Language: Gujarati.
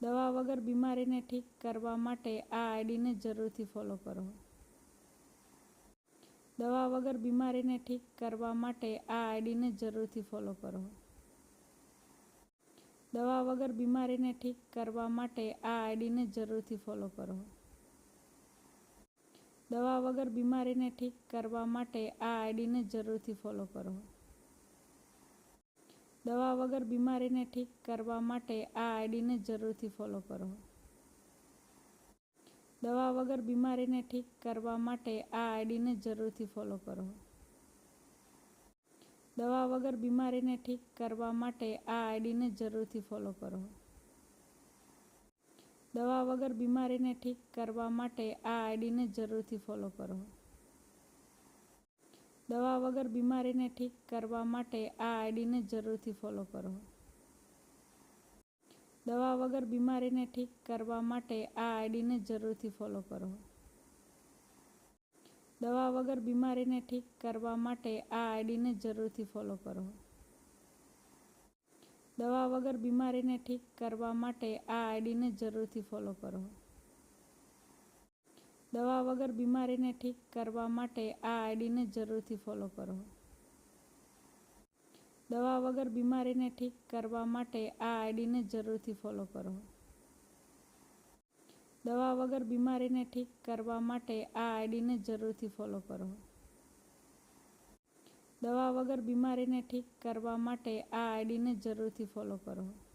દવા વગર બીમારીને ઠીક કરવા માટે આ આઈડીને જરૂરથી ફોલો કરો. દવા વગર બીમારીને ઠીક કરવા માટે આ આઈડીને જરૂરથી ફોલો કરો. દવા વગર બીમારીને ઠીક કરવા માટે આ આઈડીને જરૂરથી ફોલો કરો. દવા વગર બીમારીને ઠીક કરવા માટે આ આઈડીને જરૂરથી ફોલો કરો. દવા વગર બીમારીને ઠીક કરવા માટે આ આઈડીને જરૂરથી ફોલો કરો. દવા વગર બીમારીને ઠીક કરવા માટે આ આઈડીને જરૂરથી ફોલો કરો. દવા વગર બીમારીને ઠીક કરવા માટે આ આઈડીને જરૂરથી ફોલો કરો. દવા વગર બીમારીને ઠીક કરવા માટે આ આઈડીને જરૂરથી ફોલો કરો. દવા વગર બીમારીને ઠીક કરવા માટે આ આઈડીને જરૂરથી ફોલો કરો. દવા વગર બીમારીને ઠીક કરવા માટે આ આઈડીને જરૂરથી ફોલો કરો. દવા વગર બીમારીને ઠીક કરવા માટે આ આઈડીને જરૂરથી ફોલો કરો. દવા વગર બીમારીને ઠીક કરવા માટે આ આઈડીને જરૂરથી ફોલો કરો. દવા વગર બીમારીને ઠીક કરવા માટે આ આઈડીને જરૂરથી ફોલો કરો. દવા વગર બીમારીને ઠીક કરવા માટે આ આઈડીને જરૂરથી ફોલો કરો. દવા વગર બીમારીને ઠીક કરવા માટે આ આઈડીને જરૂરથી ફોલો કરો. દવા વગર બીમારીને ઠીક કરવા માટે આ આઈડીને જરૂરથી ફોલો કરો.